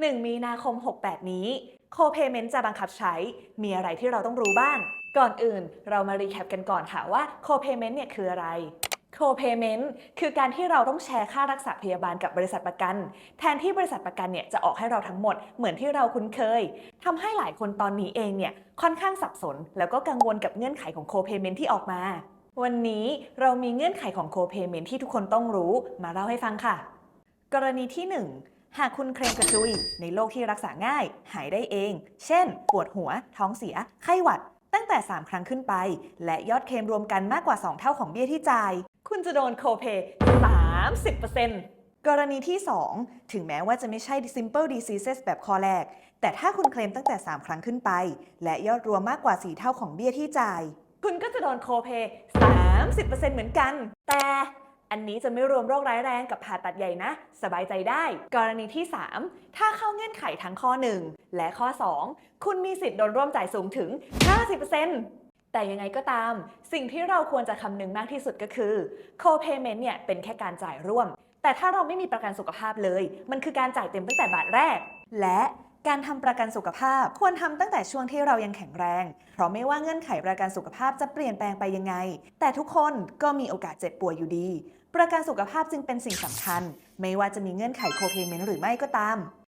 1 มีนาคม 68 นี้ โคเพเมนต์จะบังคับใช้ มีอะไรที่เราต้องรู้บ้าง ก่อนอื่นเรามารีแคปกันก่อนค่ะว่าโคเพเมนต์เนี่ยคืออะไรโคเพเมนต์คือการที่เราต้องแชร์ค่ารักษาพยาบาลกับบริษัทประกัน แทนที่บริษัทประกันเนี่ยจะออกให้เราทั้งหมดเหมือนที่เราคุ้นเคยทำให้หลายคนตอนนี้เองเนี่ยค่อนข้างสับสน แล้วก็กังวลกับเงื่อนไขของโคเพเมนต์ที่ออกมา วันนี้เรามีเงื่อนไขของโคเพเมนต์ที่ทุกคนต้องรู้มาเล่าให้ฟังค่ะ กรณีที่ 1 หากคุณเคลมกระจุยในโรคที่รักษาง่าย หายได้เอง เช่น ปวดหัว ท้องเสีย ไข้หวัด ตั้งแต่ 3 ครั้งขึ้นไป และยอดเคลมรวมกันมากกว่า 2 เท่าของเบี้ยที่จ่าย คุณจะโดนโคเพย์30%กรณีที่ 2 ถึงแม้ว่าจะไม่ใช่ simple diseases แบบข้อแรก แต่ถ้าคุณเคลมตั้งแต่ 3 ครั้งขึ้นไป และยอดรวมมากกว่า 4 เท่าของเบี้ยที่จ่าย คุณก็จะโดนโคเพย์30%เหมือนกัน แต่ อันนี้จะไม่รวมโรคร้ายแรงกับผ่าตัดใหญ่นะ สบายใจได้ กรณีที่ 3 ถ้าเข้าเงื่อนไขทั้งข้อ 1 และข้อ 2 คุณมีสิทธิ์โดนร่วมจ่ายสูงถึง 50%แต่ยังไงก็ตาม สิ่งที่เราควรจะคำนึงมากที่สุดก็คือ co-payment เนี่ยเป็นแค่การจ่ายร่วม แต่ถ้าเราไม่มีประกันสุขภาพเลย มันคือการจ่ายเต็มตั้งแต่บาทแรก และ การทำประกันสุขภาพควรทำตั้งแต่ช่วงที่เรายังแข็งแรง เพราะไม่ว่าเงื่อนไขประกันสุขภาพจะเปลี่ยนแปลงไปยังไง แต่ทุกคนก็มีโอกาสเจ็บป่วยอยู่ดี ประกันสุขภาพจึงเป็นสิ่งสำคัญ ไม่ว่าจะมีเงื่อนไขโคเพเมนต์หรือไม่ก็ตาม